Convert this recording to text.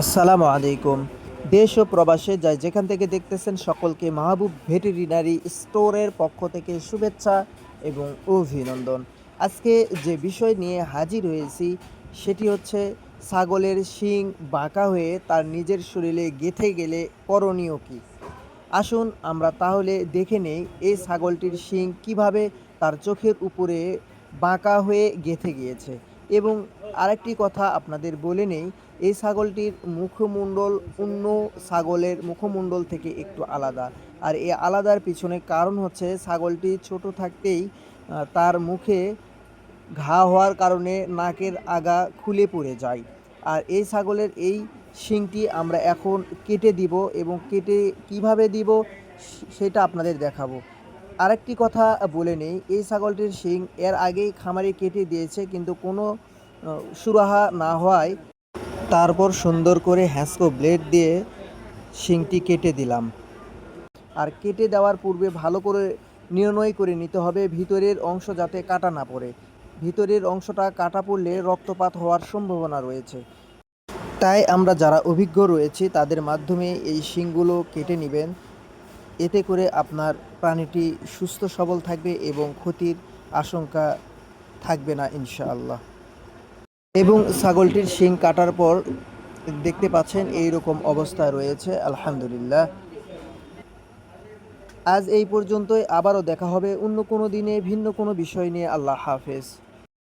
আসসালামু আলাইকুম। দেশ ও প্রবাসে যাই যেখান থেকে দেখতেছেন সকলকে মাহবুব ভেটেরিনারি স্টোরের পক্ষ থেকে শুভেচ্ছা এবং অভিনন্দন। আজকে যে বিষয় নিয়ে হাজির হয়েছি, সেটি হচ্ছে ছাগলের শিং বাঁকা হয়ে তার নিজের শরীরে গেঁথে গেলে করণীয় কী? আসুন আমরা তাহলে দেখে নেই এই ছাগলটির শিং কীভাবে তার চোখের উপরে বাঁকা হয়ে গেঁথে গিয়েছে। এবং আরেকটি কথা আপনাদের বলে নেই, এই ছাগলটির মুখমণ্ডল অন্য ছাগলের মুখমণ্ডল থেকে একটু আলাদা। আর এই আলাদার পিছনে কারণ হচ্ছে ছাগলটি ছোট থাকতেই তার মুখে ঘা হওয়ার কারণে নাকের আগা খুলে পড়ে যায়। আর এই ছাগলের এই শিংটি আমরা এখন কেটে দিব এবং কেটে কীভাবে দিব সেটা আপনাদের দেখাবো। আরেকটি কথা বলে নেই, এই ছাগলটির শিং এর আগেই খামারে কেটে দিয়েছে, কিন্তু কোনো সুরাহা না হওয়ায় তারপর সুন্দর করে হ্যাসকো ব্লেড দিয়ে শিংটি কেটে দিলাম। আর কেটে দেওয়ার পূর্বে ভালো করে নির্ণয় করে নিতে হবে, ভিতরের অংশ যাতে কাটা না পড়ে। ভিতরের অংশটা কাটা পড়লে রক্তপাত হওয়ার সম্ভাবনা রয়েছে। তাই আমরা যারা অভিজ্ঞ রয়েছি, তাদের মাধ্যমে এই শিংগুলো কেটে নেবেন। এতে করে আপনার প্রাণীটি সুস্থ, সবল থাকবে এবং ক্ষতির আশঙ্কা থাকবে না, ইনশাআল্লাহ। এবং ছাগলটির শিং কাটার পর দেখতে পাচ্ছেন এই রকম অবস্থা রয়েছে, আলহামদুলিল্লাহ। আজ এই পর্যন্তই, আবারও দেখা হবে অন্য কোনো দিনে ভিন্ন কোনো বিষয় নিয়ে। আল্লাহ হাফেজ।